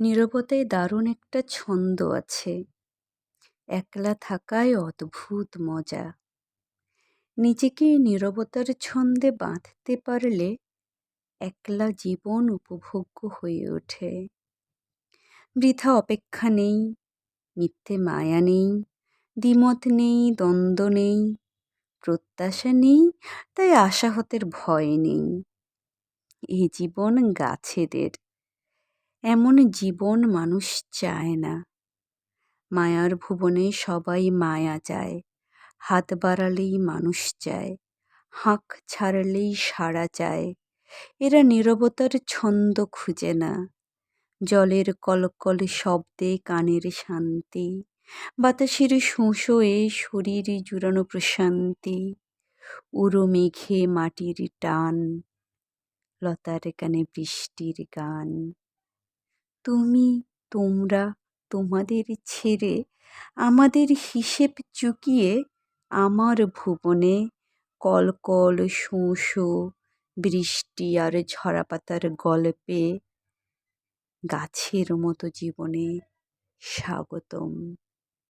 নীরবতায় দারুণ একটা ছন্দ আছে। একলা থাকায় অদ্ভুত মজা। নিজেকে নীরবতার ছন্দে বাঁধতে পারলে একলা জীবন উপভোগ্য হয়ে ওঠে। বৃথা অপেক্ষা নেই, মিথ্যে মায়া নেই, দ্বিমত নেই, দ্বন্দ্ব নেই, প্রত্যাশা নেই, তাই আশাহতের ভয় নেই। এ জীবন গাছেদের এমন জীবন মানুষ চায় না। মায়ার ভুবনে সবাই মায়া চায়। হাত বাড়ালেই মানুষ চায়। হাঁক ছাড়লেই সাড়া চায়। এরা নীরবতার ছন্দ খুঁজে না। জলের কলকল শব্দে কানের শান্তি। বাতাসের শোঁ এ শরীর জুড়ানো প্রশান্তি। উড়ো মেঘে মাটির টান। লতার কানে বৃষ্টির গান। তুমি, তোমরা তোমাদের ছেড়ে আমাদের হিসেব চুকিয়ে আমার ভুবনে কলকল, শোঁশো, বৃষ্টি আর ঝরাপাতার গল্পে গাছের মতো জীবনে স্বাগতম।